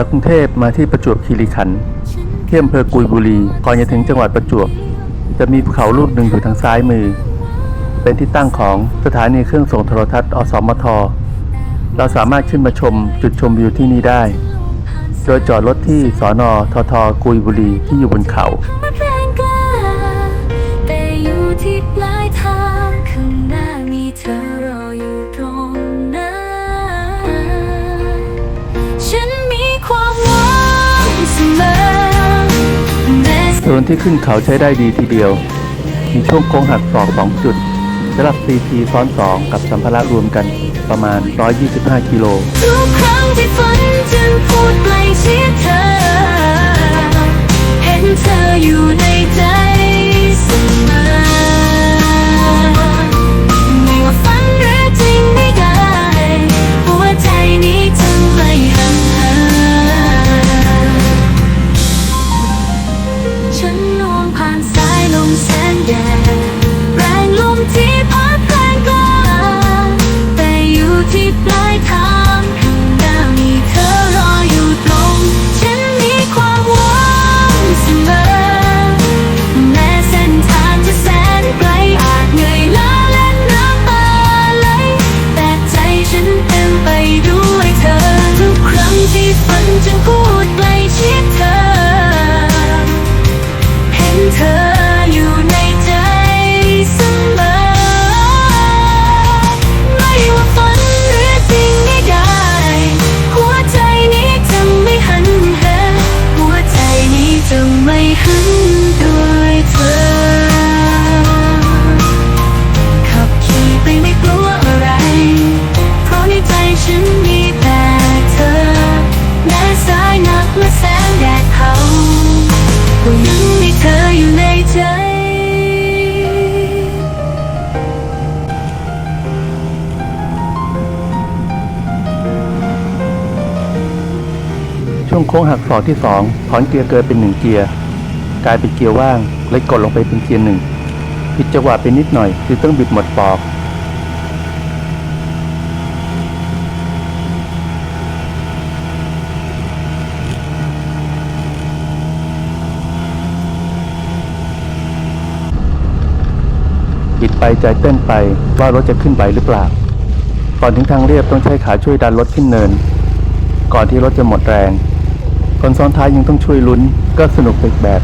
จากกรุงเทพมาที่ประจวบคีรีขันธ์ที่อำเภอกุยบุรีก่อนจะถึงจังหวัดประจวบ จะมีภูเขาลูกหนึ่งอยู่ทางซ้ายมือ เป็นที่ตั้งของสถานีเครื่องส่งโทรทัศน์อสมท เราสามารถขึ้นมาชมจุดชมวิวที่นี่ได้ โดยจอดรถที่สอนอททกุยบุรีที่อยู่บนเขา นนที่ขึ้นเขาใช้ได้ดีทีเดียว มีช่วงโค้งหักศอกสองจุดสำหรับ CT ซ้อนสองกับสัมภาระรวมกันประมาณ 125 กิโลทุกครั้งที่ฝันจึงพูดไกลชิดเธอ ช่วงโค้งหักศอกที่สองถอนเกียร์เกินเป็นหนึ่งเกียร์ กลายเป็นเกียร์ว่างเลยกดลงไปเป็นเกียร์หนึ่งผิดจังหวะไปนิดหน่อยคือต้องบิดหมดปอก บิดไปใจเต้นไปว่ารถจะขึ้นไหวหรือเปล่า ก่อนถึงทางเรียบต้องใช้ขาช่วยดันรถขึ้นเนิน ก่อนที่รถจะหมดแรง คนซ้อนท้ายยังต้องช่วยลุ้นก็สนุกไปอีกแบบ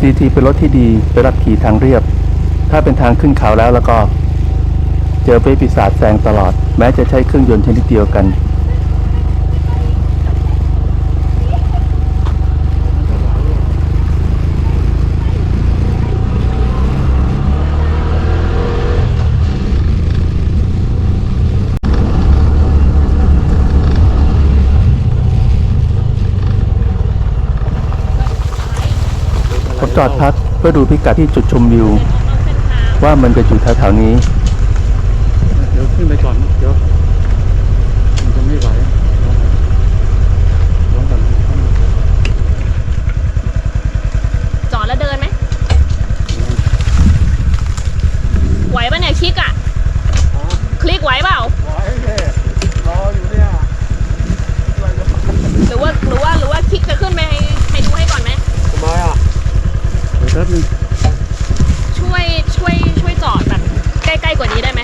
GT เป็นรถที่ดีไปรับขี่ทางเรียบ ถ้าเป็นทางขึ้นเขาแล้วแล้วก็ เจอเปปีศาจแซงตลอด แม้จะใช้เครื่องยนต์ชนิดเดียวกัน จอดพักเพื่อดูพิกัดที่จุดชมวิวว่ามันจะอยู่แถวๆนี้ เดี๋ยวขึ้นไปก่อน เดี๋ยวมันจะไม่ไหวร้องก่อน จอดแล้วเดินไหม ไหวปะเนี่ยคลิกอะคลิกไหวเปล่า ไหวเลยรออยู่เนี่ย หรือว่าหรือว่าหรือว่าคลิกจะขึ้นไปให้ให้ดูให้ก่อนไหม ทำไมอะเดี๋ยวแป๊บนึง ช่วยช่วยช่วยจอดแบบใกล้ๆกว่านี้ได้ไหม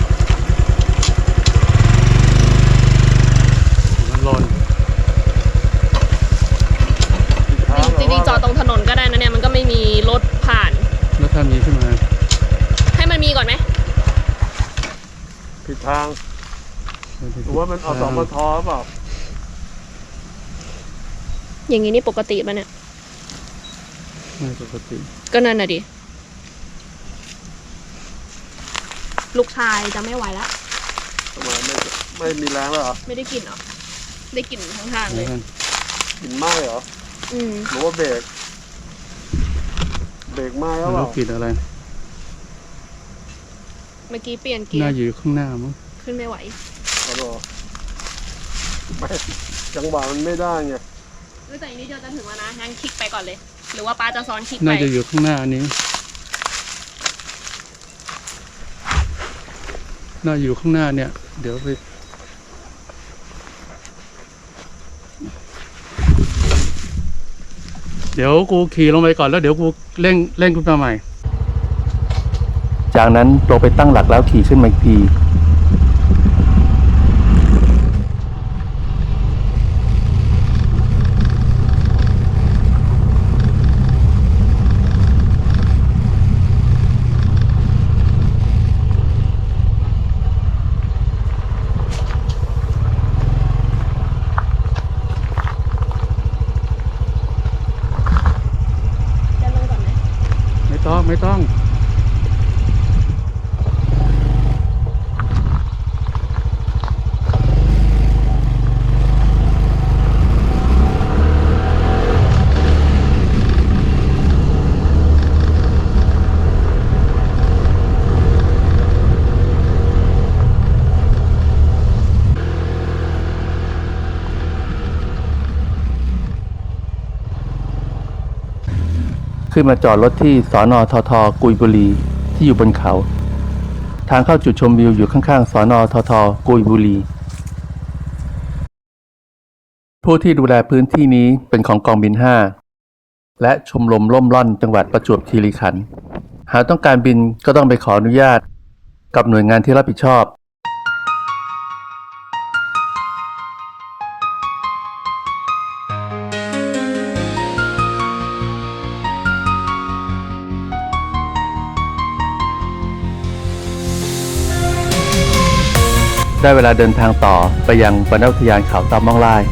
มันร้อน จริงๆจอดตรงถนนก็ได้นะเนี่ยมันก็ไม่มีรถผ่าน แล้วถ้ามีขึ้นมา ให้มันมีก่อนไหมผิดทางหรือว่ามันอสมทเปล่าอย่างนี้นี่ปกติปะเนี่ย ไม่ปกติก็นั่นน่ะดิ ลูกชายจะไม่ไหวแล้ว ทำไมไม่ไม่มีแรงแล้วเหรอไม่ได้กลิ่นเหรอได้กลิ่นทั้งทางเลแล้ยวกันกินไหม้เหรออืม หรือว่าเบรกเบรกไหม้แล้วเปแล้ล่าวกรีดอะไรเมื่อกี้เปลี่ยนเกียน่าร์อยู่ข้างหน้ามั้งขึ้นไม่ไหวเอาหรอไม่จังหวะมันไม่ได้ไงเออแต่อีกนิดเดียวจะถึงแล้วนะงั้นคลิกไปก่อนเลย หรือว่าป้าจะซ้อนคลิกไปน่าจะอยู่ข้างหน้านี้ น่าอยู่ข้างหน้าเนี่ย เดี๋ยวไปเดี๋ยวกูขี่ลงไปก่อนแล้วเดี๋ยวกูเร่งเร่งขึ้นมาใหม่ จากนั้นลงไปตั้งหลักแล้วขี่ขึ้นมาอีกทีจะลงก่อนไหมไม่ต้องไม่ต้อง ขึ้นมาจอดรถที่สอนอททกุยบุรีที่อยู่บนเขา ทางเข้าจุดชมวิวอยู่ข้างๆสอนอททกุยบุรี ผู้ที่ดูแลพื้นที่นี้เป็นของกองบิน 5 และชมรมล่มล่อนจังหวัดประจวบคีรีขันธ์หากต้องการบินก็ต้องไปขออนุญาตกับหน่วยงานที่รับผิดชอบ ได้เวลาเดินทางต่อไปยังบรรณอุทยานเขาตามม่องลาย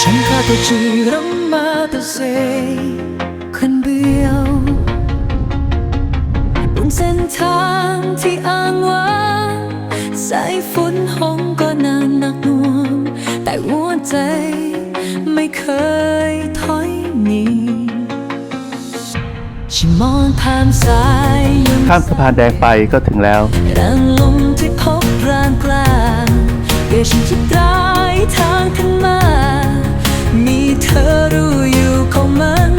ฉันขาตัวจริง ข้ามสะพานแดงไปก็ถึงแล้ว แรงลมที่พบรางกลางเดี๋ยวฉันจะตรายทางขึ้นมา มีเธอรู้อยู่ของมัน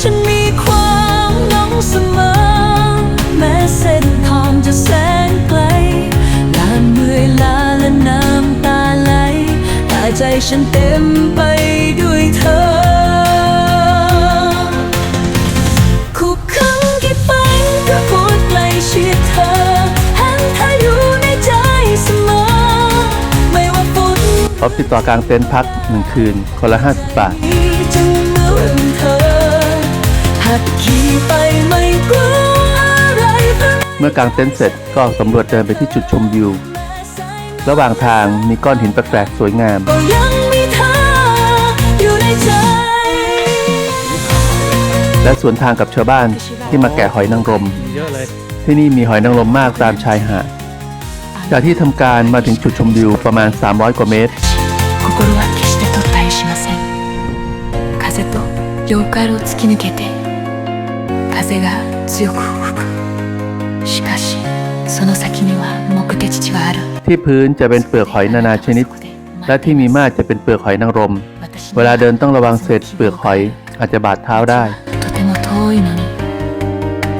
ฉันมีความหวังเสมอ แม้เส้นทางจะแสนไกลนานเมื่อยล้าและน้ำตาไหลแต่ใจฉันเต็มไป นพร้อมติดต่อกลางเต็นท์พักหนึ่งคืน คนละ 50 บาทจะเหมือนเธอหัดขี่ไปไม่กลัวอะไรเพราะเมื่อกางเต็นท์เสร็จก็สำรวจเดินไปที่จุดชมวิวระหว่างทางมีก้อนหินแปลกๆสวยงาม ก็ยังมีเธออยู่ในใจ และสวนทางกับชาวบ้านที่มาแกะหอยนางรม เยอะเลย ที่นี่มีหอยนางรมมากตามชายหาด จากที่ทำการมาถึงจุดชมวิวประมาณ 300 กว่าเมตร 心は決して取ったりしません風と妖怪を突き抜けて風が強く吹くしかしその先には目的地がある ที่พื้นจะเป็นเปลือกหอยนานาชนิด และที่มีมากจะเป็นเปลือกหอยนางรม เวลาเดินต้องระวังเศษเปลือกหอยอาจจะบาดเท้าได้ とても遠いのに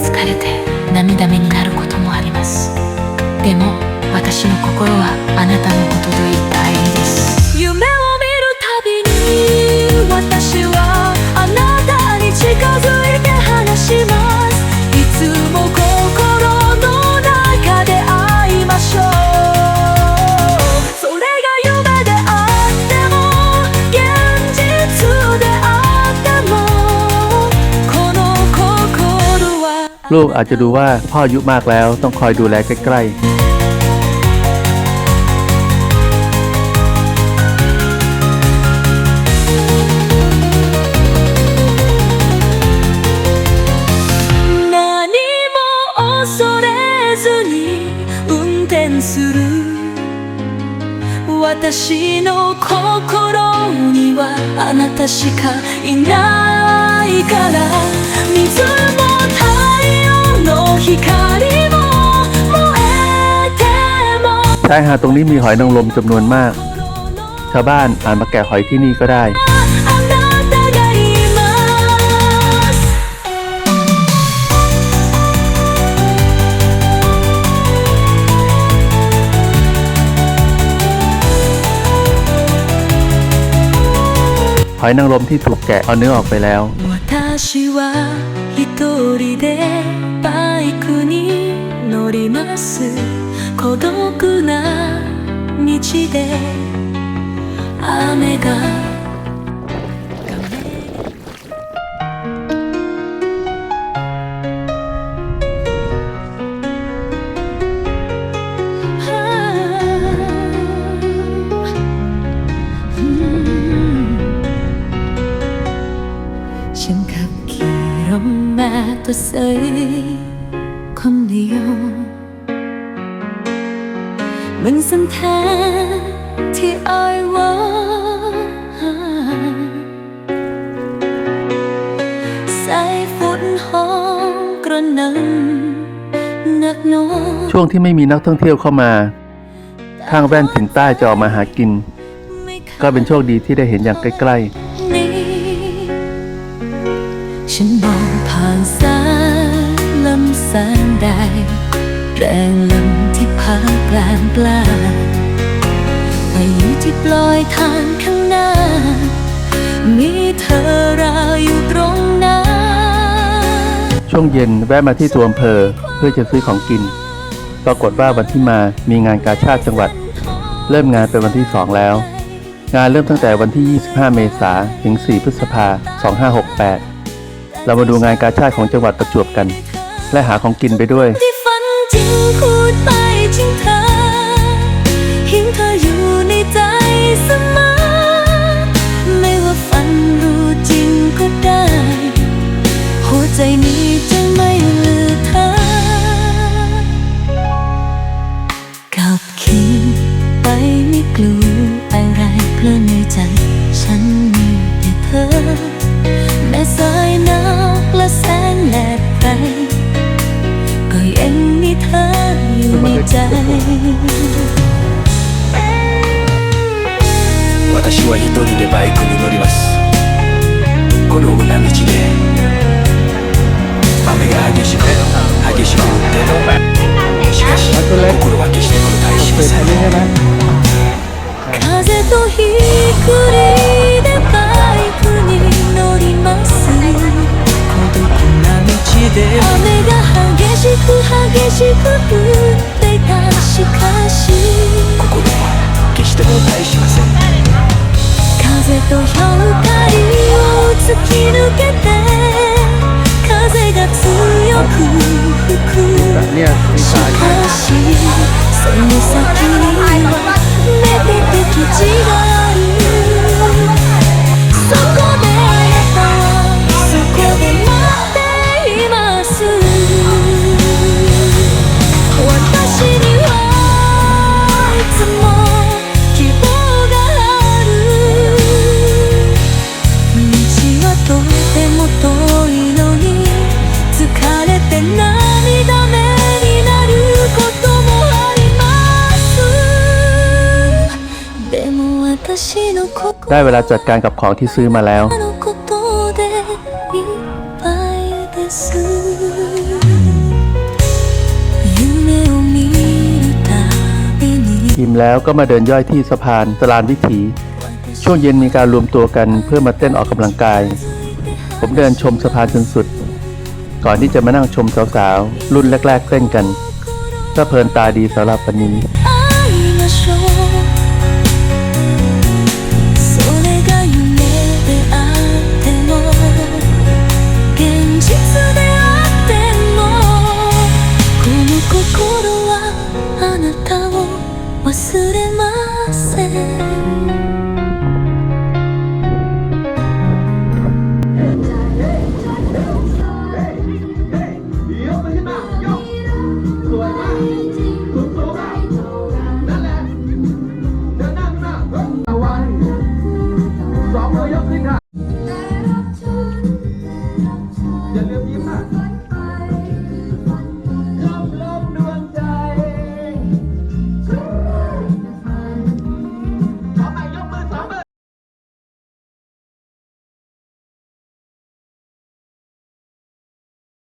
疲れて涙目になることもありますでも私の心はあなたのこと ลูกอาจจะดูว่าพ่ออายุมากแล้วต้องคอยดูแลใกล้ 何も恐れずに運転する私の心にはあなたしかいない ชายหาดตรงนี้มีหอยนางรมจำนวนมาก ชาวบ้านอาจมาแกะหอยที่นี่ก็ได้ หอยนางรมที่ถูกแกะเอาเนื้อออกไปแล้ว私は一人でバイクに乗ります子供 지대 아내가 심각히 엄마 또 써이 건네요? ใสคนเดียวมันเส้นทางที่อ้ายว่าสายฝนห้องกระหนำหนักหนอช่วงที่ไม่มีนักท่องเที่ยวเข้ามาทางแว่นถึงใต้จะออกมาหากินไม่คยก็เป็นโชคดีที่ได้เห็นอย่างใกล้นี้ฉันมองผ่านสายลำแสงแดงแรงลม ที่พัดแปลงปลาพายุที่ปลอยทางข้างหน้า มีเธอรออยู่ตรงนั้นช่วงเย็นแวะมาที่ตัวอำเภอเพื่อจะซื้อของกิน ปรากฏว่าวันที่มามีงานกาชาติจังหวัด เริ่มงานเป็นวันที่2แล้ว งานเริ่มตั้งแต่วันที่ 25 เมษายนถึง 4 พฤษภาคม2568 เรามาดูงานกาชาติของจังหวัดประจวบกัน และหาของกินไปด้วยที่ฝันจริงพูด 私は一人でバイクに乗ります。この海道で。雨が激しく激しく降って。しかし心は決して後退しません風とひくりでバイクに乗ります。孤独な道で。雨が激しく激しく降っていた。しかし風と氷を突き抜けて風が強く吹く。しかしその先には ได้เวลาจัดการกับของที่ซื้อมาแล้ว อิ่มแล้วก็มาเดินย่อยที่สะพานสลานวิถี ช่วงเย็นมีการรวมตัวกันเพื่อมาเต้นออกกำลังกาย ผมเดินชมสะพานจนสุด ก่อนที่จะมานั่งชมสาวๆ รุ่นแรก ๆ เต้นกันก็เพลินตาดีสำหรับวันนี้